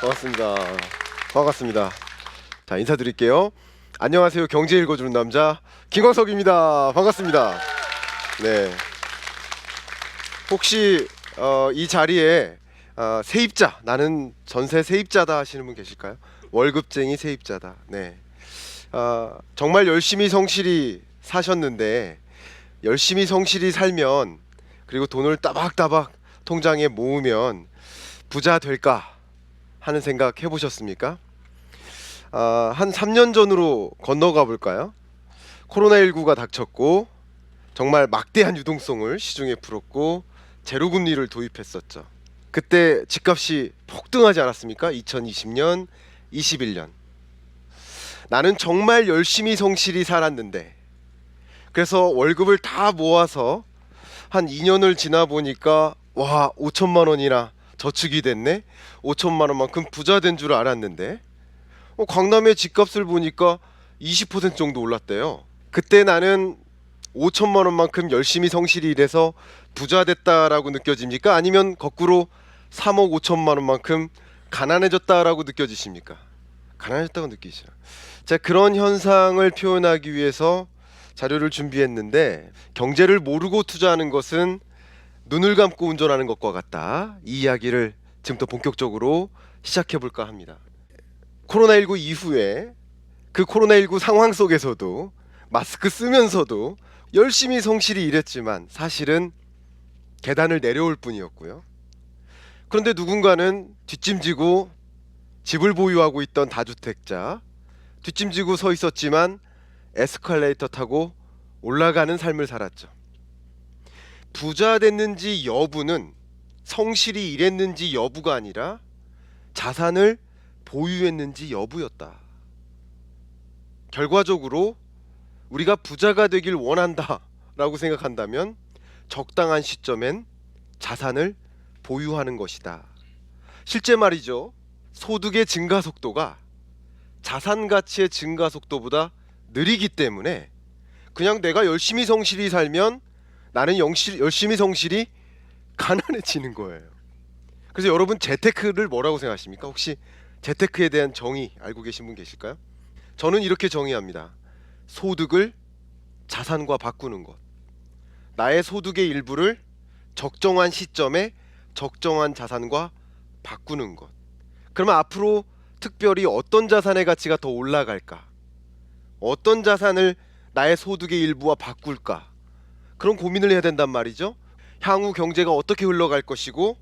반갑습니다. 반갑습니다. 자 인사드릴게요. 안녕하세요. 경제 읽어주는 남자 김광석입니다. 반갑습니다. 네. 혹시 어, 이 자리에 어, 세입자 나는 전세 세입자다 하시는 분 계실까요? 월급쟁이 세입자다. 네. 어, 정말 열심히 성실히 사셨는데 열심히 성실히 살면 그리고 돈을 따박따박 통장에 모으면 부자 될까 하는 생각 해보셨습니까? 아, 한 3년 전으로 건너가 볼까요? 코로나19가 닥쳤고 정말 막대한 유동성을 시중에 풀었고 제로 금리를 도입했었죠. 그때 집값이 폭등하지 않았습니까? 2020년, 21년. 나는 정말 열심히 성실히 살았는데 그래서 월급을 다 모아서 한 2년을 지나 보니까 와 5천만 원이나 저축이 됐네? 5천만 원만큼 부자 된 줄 알았는데? 어, 강남의 집값을 보니까 20% 정도 올랐대요. 그때 나는 5천만 원만큼 열심히 성실히 일해서 부자 됐다라고 느껴집니까? 아니면 거꾸로 3억 5천만 원만큼 가난해졌다라고 느껴지십니까? 가난해졌다고 느끼시죠 자 그런 현상을 표현하기 위해서 자료를 준비했는데 경제를 모르고 투자하는 것은 눈을 감고 운전하는 것과 같다. 이 이야기를 지금부터 본격적으로 시작해 볼까 합니다. 코로나19 이후에 그 코로나19 상황 속에서도 마스크 쓰면서도 열심히 성실히 일했지만 사실은 계단을 내려올 뿐이었고요. 그런데 누군가는 뒷짐지고 집을 보유하고 있던 다주택자 뒷짐지고 서 있었지만 에스컬레이터 타고 올라가는 삶을 살았죠. 부자 됐는지 여부는 성실히 일했는지 여부가 아니라 자산을 보유했는지 여부였다. 결과적으로 우리가 부자가 되길 원한다 라고 생각한다면 적당한 시점엔 자산을 보유하는 것이다. 실제 말이죠. 소득의 증가 속도가 자산 가치의 증가 속도보다 느리기 때문에 그냥 내가 열심히 성실히 살면 나는 영실, 열심히 성실히 가난해지는 거예요. 그래서 여러분 재테크를 뭐라고 생각하십니까? 혹시 재테크에 대한 정의 알고 계신 분 계실까요? 저는 이렇게 정의합니다. 소득을 자산과 바꾸는 것. 나의 소득의 일부를 적정한 시점에 적정한 자산과 바꾸는 것. 그러면 앞으로 특별히 어떤 자산의 가치가 더 올라갈까? 어떤 자산을 나의 소득의 일부와 바꿀까? 그런 고민을 해야 된단 말이죠. 향후 경제가 어떻게 흘러갈 것이고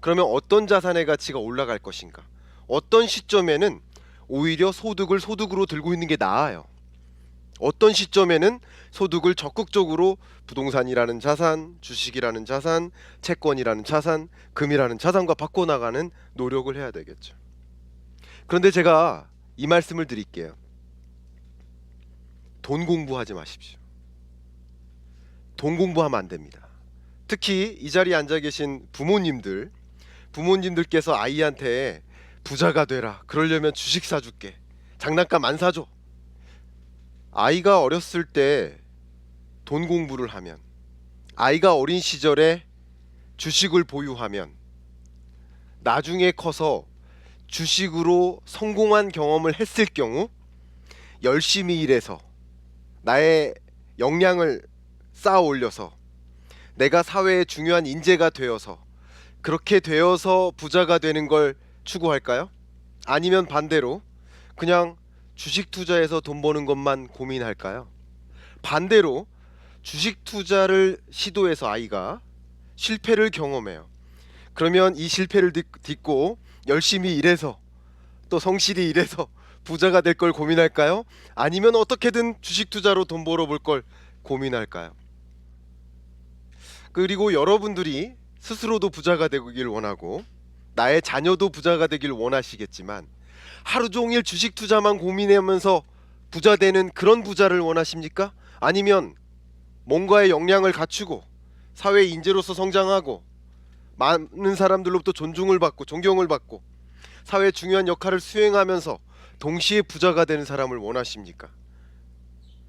그러면 어떤 자산의 가치가 올라갈 것인가? 어떤 시점에는 오히려 소득을 소득으로 들고 있는 게 나아요. 어떤 시점에는 소득을 적극적으로 부동산이라는 자산, 주식이라는 자산, 채권이라는 자산, 금이라는 자산과 바꿔나가는 노력을 해야 되겠죠. 그런데 제가 이 말씀을 드릴게요. 돈 공부하지 마십시오. 돈 공부하면 안 됩니다. 특히 이 자리에 앉아 계신 부모님들, 부모님들께서 아이한테 부자가 되라. 그러려면 주식 사줄게. 장난감 안 사줘. 아이가 어렸을 때 돈 공부를 하면, 아이가 어린 시절에 주식을 보유하면, 나중에 커서 주식으로 성공한 경험을 했을 경우 열심히 일해서 나의 역량을 쌓아 올려서 내가 사회에 중요한 인재가 되어서 그렇게 되어서 부자가 되는 걸 추구할까요? 아니면 반대로 그냥 주식 투자에서 돈 버는 것만 고민할까요? 반대로 주식 투자를 시도해서 아이가 실패를 경험해요. 그러면 이 실패를 딛- 딛고 열심히 일해서 또 성실히 일해서 부자가 될 걸 고민할까요? 아니면 어떻게든 주식 투자로 돈 벌어볼 걸 고민할까요? 그리고 여러분들이 스스로도 부자가 되길 원하고 나의 자녀도 부자가 되길 원하시겠지만 하루 종일 주식 투자만 고민하면서 부자 되는 그런 부자를 원하십니까? 아니면 뭔가의 역량을 갖추고 사회 인재로서 성장하고 많은 사람들로부터 존중을 받고 존경을 받고 사회 중요한 역할을 수행하면서 동시에 부자가 되는 사람을 원하십니까?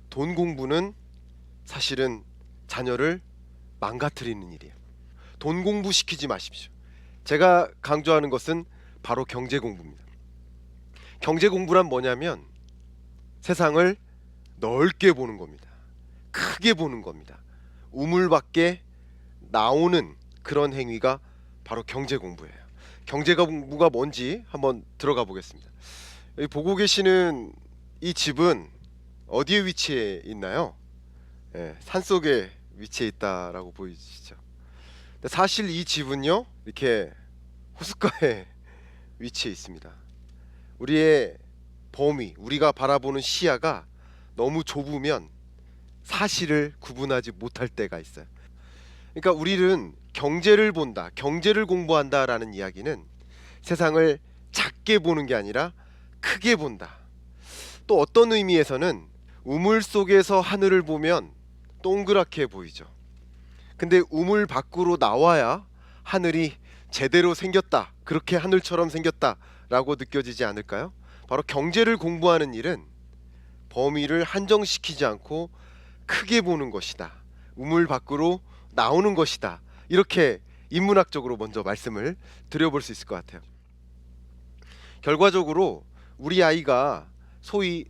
돈 공부는 사실은 자녀를 망가뜨리는 일이에요. 돈 공부 시키지 마십시오. 제가 강조하는 것은 바로 경제 공부입니다. 경제 공부란 뭐냐면 세상을 넓게 보는 겁니다. 크게 보는 겁니다. 우물 밖에 나오는 그런 행위가 바로 경제 공부예요. 경제 공부가 뭔지 한번 들어가 보겠습니다. 보고 계시는 이 집은 어디에 위치해 있나요? 예, 산 속에 위치해 있다라고 보이시죠? 사실 이 집은요 이렇게 호숫가에 위치해 있습니다. 우리의 범위, 우리가 바라보는 시야가 너무 좁으면 사실을 구분하지 못할 때가 있어요. 그러니까 우리는 경제를 본다, 경제를 공부한다라는 이야기는 세상을 작게 보는 게 아니라 크게 본다. 또 어떤 의미에서는 우물 속에서 하늘을 보면 동그랗게 보이죠. 근데 우물 밖으로 나와야 하늘이 제대로 생겼다. 그렇게 하늘처럼 생겼다라고 느껴지지 않을까요? 바로 경제를 공부하는 일은 범위를 한정시키지 않고 크게 보는 것이다. 우물 밖으로 나오는 것이다. 이렇게 인문학적으로 먼저 말씀을 드려볼 수 있을 것 같아요. 결과적으로 우리 아이가 소위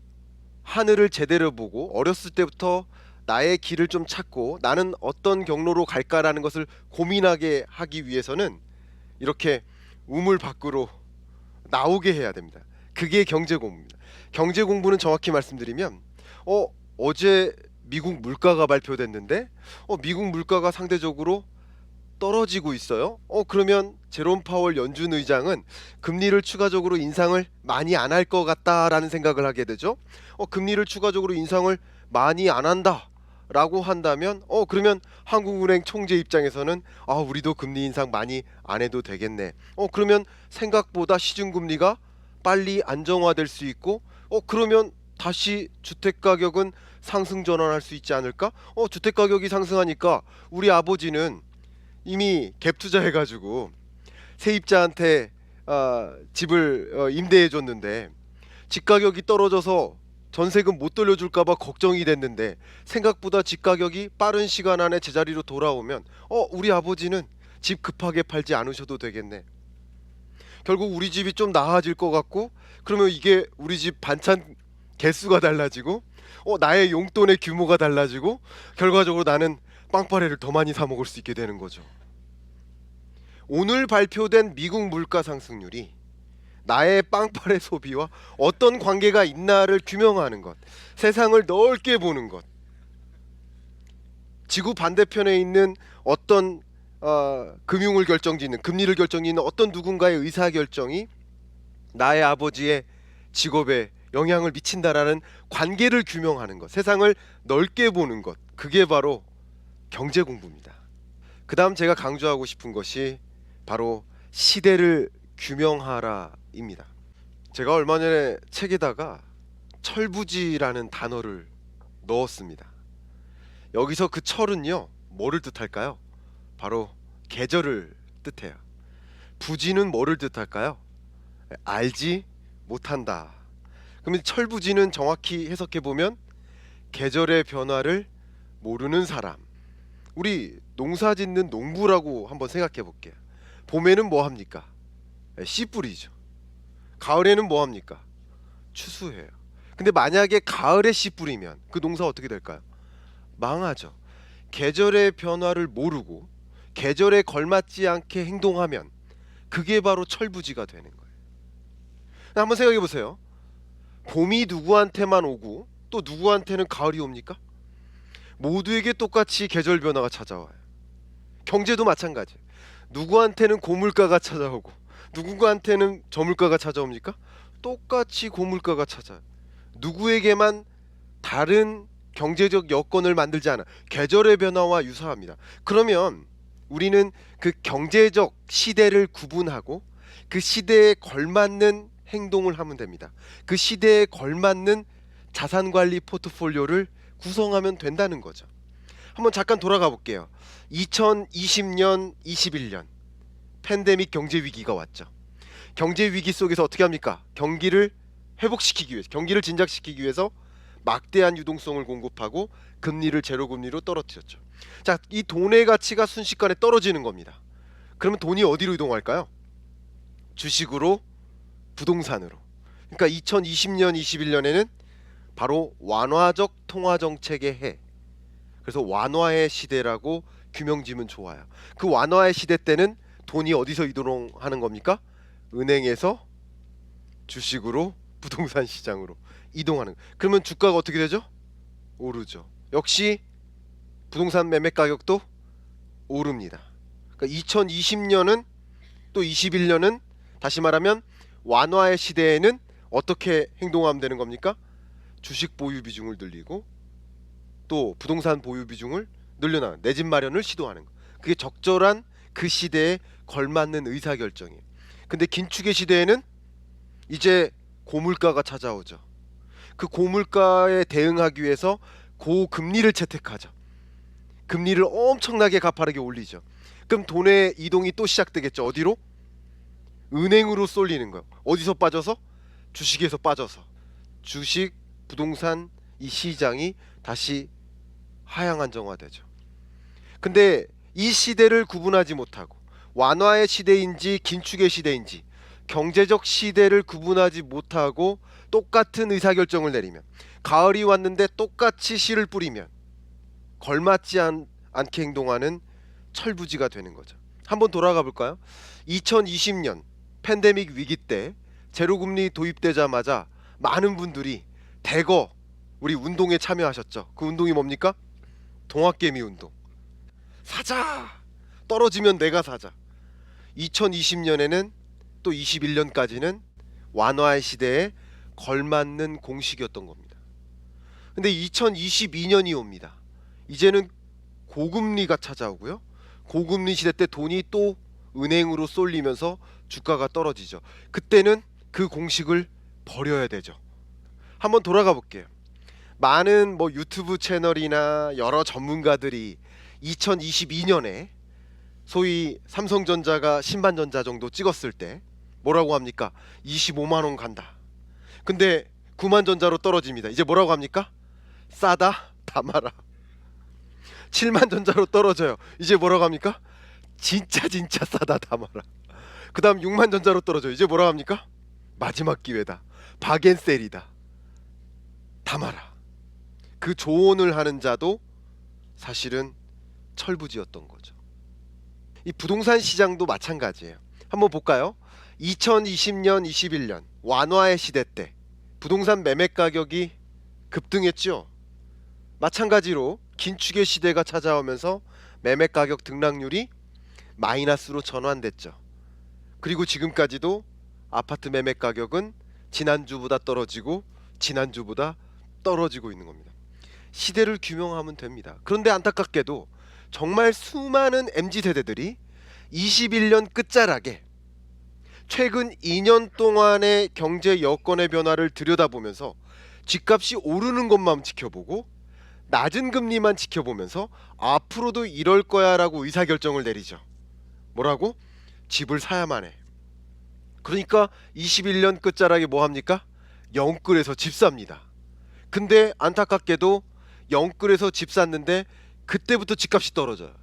하늘을 제대로 보고 어렸을 때부터 나의 길을 좀 찾고 나는 어떤 경로로 갈까라는 것을 고민하게 하기 위해서는 이렇게 우물 밖으로 나오게 해야 됩니다. 그게 경제 공부입니다. 경제 공부는 정확히 말씀드리면 어 어제 미국 물가가 발표됐는데 어 미국 물가가 상대적으로 떨어지고 있어요. 어 그러면 제롬 파월 연준 의장은 금리를 추가적으로 인상을 많이 안 할 것 같다라는 생각을 하게 되죠. 어 금리를 추가적으로 인상을 많이 안 한다 라고 한다면 어 그러면 한국은행 총재 입장에서는 아 우리도 금리 인상 많이 안 해도 되겠네. 어 그러면 생각보다 시중 금리가 빨리 안정화될 수 있고 어 그러면 다시 주택 가격은 상승 전환할 수 있지 않을까? 어 주택 가격이 상승하니까 우리 아버지는 이미 갭 투자해 가지고 세입자한테 아, 집을 어, 임대해 줬는데 집 가격이 떨어져서 전세금 못 돌려줄까봐 걱정이 됐는데 생각보다 집 가격이 빠른 시간 안에 제자리로 돌아오면 어 우리 아버지는 집 급하게 팔지 않으셔도 되겠네. 결국 우리 집이 좀 나아질 것 같고 그러면 이게 우리 집 반찬 개수가 달라지고 어 나의 용돈의 규모가 달라지고 결과적으로 나는 빵빠레를 더 많이 사 먹을 수 있게 되는 거죠. 오늘 발표된 미국 물가 상승률이 나의 빵빠레 소비와 어떤 관계가 있나를 규명하는 것, 세상을 넓게 보는 것. 지구 반대편에 있는 어떤 어, 금융을 결정짓는 금리를 결정짓는 어떤 누군가의 의사 결정이 나의 아버지의 직업에 영향을 미친다라는 관계를 규명하는 것, 세상을 넓게 보는 것, 그게 바로 경제 공부입니다. 그다음 제가 강조하고 싶은 것이 바로 시대를 규명하라 입니다. 제가 얼마 전에 책에다가 철부지라는 단어를 넣었습니다. 여기서 그 철은요, 뭐를 뜻할까요? 바로 계절을 뜻해요. 부지는 뭐를 뜻할까요? 알지 못한다. 그러면 철부지는 정확히 해석해 보면 계절의 변화를 모르는 사람. 우리 농사 짓는 농부라고 한번 생각해 볼게요. 봄에는 뭐 합니까? 씨 뿌리죠. 가을에는 뭐 합니까? 추수해요. 근데 만약에 가을에 씨 뿌리면 그 농사 어떻게 될까요? 망하죠. 계절의 변화를 모르고 계절에 걸맞지 않게 행동하면 그게 바로 철부지가 되는 거예요. 한번 생각해 보세요. 봄이 누구한테만 오고 또 누구한테는 가을이 옵니까? 모두에게 똑같이 계절 변화가 찾아와요. 경제도 마찬가지. 누구한테는 고물가가 찾아오고 누군가한테는 저물가가 찾아옵니까? 똑같이 고물가가 찾아요. 누구에게만 다른 경제적 여건을 만들지 않아. 계절의 변화와 유사합니다. 그러면 우리는 그 경제적 시대를 구분하고 그 시대에 걸맞는 행동을 하면 됩니다. 그 시대에 걸맞는 자산 관리 포트폴리오를 구성하면 된다는 거죠. 한번 잠깐 돌아가 볼게요. 2020년, 21년 팬데믹 경제 위기가 왔죠. 경제 위기 속에서 어떻게 합니까? 경기를 회복시키기 위해서, 경기를 진작시키기 위해서 막대한 유동성을 공급하고 금리를 제로 금리로 떨어뜨렸죠. 자, 이 돈의 가치가 순식간에 떨어지는 겁니다. 그러면 돈이 어디로 이동할까요? 주식으로 부동산으로. 그러니까 2020년 21년에는 바로 완화적 통화 정책의 해. 그래서 완화의 시대라고 규명지면 좋아요. 그 완화의 시대 때는 돈이 어디서 이동하는 겁니까? 은행에서 주식으로 부동산 시장으로 이동하는. 그러면 주가가 어떻게 되죠? 오르죠. 역시 부동산 매매 가격도 오릅니다. 그러니까 2020년은 또 21년은 다시 말하면 완화의 시대에는 어떻게 행동하면 되는 겁니까? 주식 보유 비중을 늘리고 또 부동산 보유 비중을 늘려나가는 내 집 마련을 시도하는 거. 그게 적절한 그 시대에 걸맞는 의사 결정이에요. 근데 긴축의 시대에는 이제 고물가가 찾아오죠. 그 고물가에 대응하기 위해서 고금리를 채택하죠. 금리를 엄청나게 가파르게 올리죠. 그럼 돈의 이동이 또 시작되겠죠. 어디로? 은행으로 쏠리는 거예요. 어디서 빠져서? 주식에서 빠져서. 주식, 부동산 이 시장이 다시 하향 안정화되죠. 근데 이 시대를 구분하지 못하고 완화의 시대인지 긴축의 시대인지 경제적 시대를 구분하지 못하고 똑같은 의사결정을 내리면 가을이 왔는데 똑같이 씨를 뿌리면 걸맞지 않, 않게 행동하는 철부지가 되는 거죠. 한번 돌아가 볼까요? 2020년 팬데믹 위기 때 제로금리 도입되자마자 많은 분들이 대거 우리 운동에 참여하셨죠. 그 운동이 뭡니까? 동학개미 운동. 사자. 떨어지면 내가 사자. 2020년에는 또 21년까지는 완화의 시대에 걸맞는 공식이었던 겁니다. 근데 2022년이 옵니다. 이제는 고금리가 찾아오고요. 고금리 시대 때 돈이 또 은행으로 쏠리면서 주가가 떨어지죠. 그때는 그 공식을 버려야 되죠. 한번 돌아가 볼게요. 많은 뭐 유튜브 채널이나 여러 전문가들이 2022년에 소위 삼성전자가 신반전자 정도 찍었을 때 뭐라고 합니까? 25만 원 간다. 근데 9만 전자로 떨어집니다. 이제 뭐라고 합니까? 싸다 담아라. 7만 전자로 떨어져요. 이제 뭐라고 합니까? 진짜 진짜 싸다 담아라. 그다음 6만 전자로 떨어져요. 이제 뭐라고 합니까? 마지막 기회다. 바겐셀이다. 담아라. 그 조언을 하는 자도 사실은 철부지였던 거죠. 이 부동산 시장도 마찬가지예요. 한번 볼까요? 2020년, 21년 완화의 시대 때 부동산 매매 가격이 급등했죠. 마찬가지로 긴축의 시대가 찾아오면서 매매 가격 등락률이 마이너스로 전환됐죠. 그리고 지금까지도 아파트 매매 가격은 지난주보다 떨어지고 지난주보다 떨어지고 있는 겁니다. 시대를 규명하면 됩니다. 그런데 안타깝게도 정말 수많은 MZ 세대들이 21년 끝자락에 최근 2년 동안의 경제 여건의 변화를 들여다보면서 집값이 오르는 것만 지켜보고 낮은 금리만 지켜보면서 앞으로도 이럴 거야라고 의사결정을 내리죠. 뭐라고? 집을 사야만 해. 그러니까 21년 끝자락에 뭐 합니까? 영끌에서 집 삽니다. 근데 안타깝게도 영끌에서 집 샀는데 그때부터 집값이 떨어져요.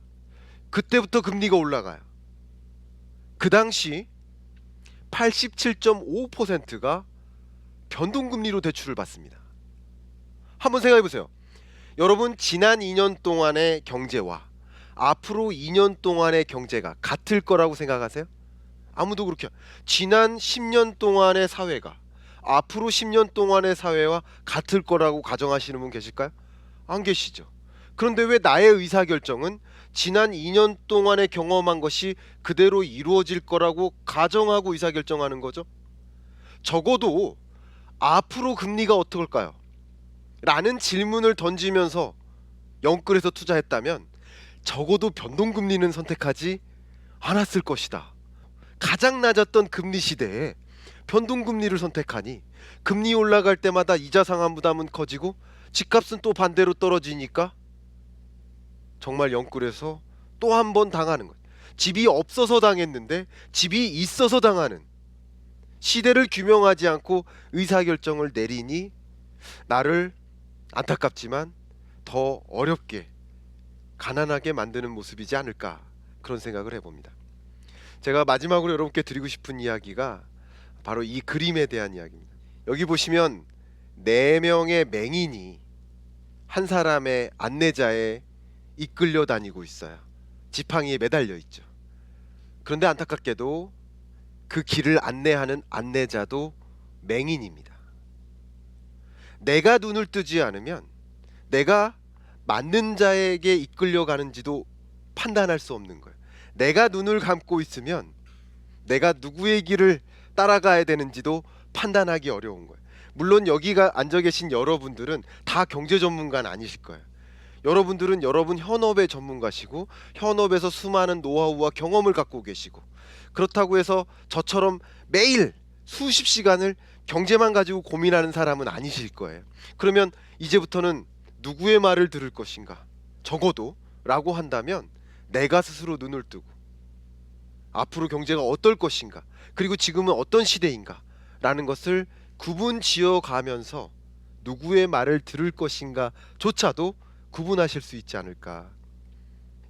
그때부터 금리가 올라가요. 그 당시 87.5%가 변동금리로 대출을 받습니다. 한번 생각해 보세요. 여러분 지난 2년 동안의 경제와 앞으로 2년 동안의 경제가 같을 거라고 생각하세요? 아무도 그렇게 지난 10년 동안의 사회가 앞으로 10년 동안의 사회와 같을 거라고 가정하시는 분 계실까요? 안 계시죠. 그런데 왜 나의 의사 결정은 지난 2년 동안에 경험한 것이 그대로 이루어질 거라고 가정하고 의사 결정하는 거죠? 적어도 앞으로 금리가 어떨까요? 라는 질문을 던지면서 영끌에서 투자했다면 적어도 변동금리는 선택하지 않았을 것이다. 가장 낮았던 금리 시대에 변동금리를 선택하니 금리 올라갈 때마다 이자 상환 부담은 커지고 집값은 또 반대로 떨어지니까 정말 영끌에서 또 한 번 당하는 것. 집이 없어서 당했는데 집이 있어서 당하는 시대를 규명하지 않고 의사결정을 내리니 나를 안타깝지만 더 어렵게 가난하게 만드는 모습이지 않을까 그런 생각을 해봅니다. 제가 마지막으로 여러분께 드리고 싶은 이야기가 바로 이 그림에 대한 이야기입니다. 여기 보시면 네 명의 맹인이 한 사람의 안내자에 이끌려 다니고 있어요. 지팡이에 매달려 있죠. 그런데 안타깝게도 그 길을 안내하는 안내자도 맹인입니다. 내가 눈을 뜨지 않으면 내가 맞는 자에게 이끌려 가는지도 판단할 수 없는 거예요. 내가 눈을 감고 있으면 내가 누구의 길을 따라가야 되는지도 판단하기 어려운 거예요. 물론 여기가 앉아 계신 여러분들은 다 경제 전문가는 아니실 거예요. 여러분들은 여러분 현업의 전문가시고 현업에서 수많은 노하우와 경험을 갖고 계시고 그렇다고 해서 저처럼 매일 수십 시간을 경제만 가지고 고민하는 사람은 아니실 거예요. 그러면 이제부터는 누구의 말을 들을 것인가? 적어도 라고 한다면 내가 스스로 눈을 뜨고 앞으로 경제가 어떨 것인가? 그리고 지금은 어떤 시대인가? 라는 것을 구분 지어 가면서 누구의 말을 들을 것인가 조차도 구분하실 수 있지 않을까.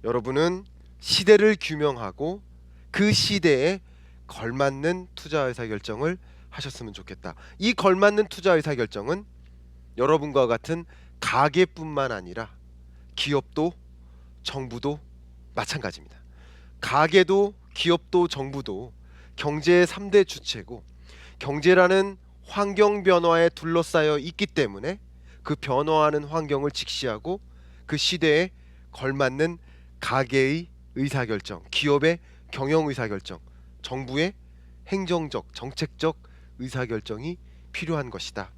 여러분은 시대를 규명하고 그 시대에 걸맞는 투자 의사 결정을 하셨으면 좋겠다. 이 걸맞는 투자 의사 결정은 여러분과 같은 가게뿐만 아니라 기업도 정부도 마찬가지입니다. 가게도 기업도 정부도 경제의 3대 주체고 경제라는 환경 변화에 둘러싸여 있기 때문에 그 변화하는 환경을 직시하고 그 시대에 걸맞는 가계의 의사결정, 기업의 경영 의사결정, 정부의 행정적, 정책적 의사결정이 필요한 것이다.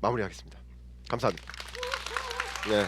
마무리하겠습니다. 감사합니다. 네.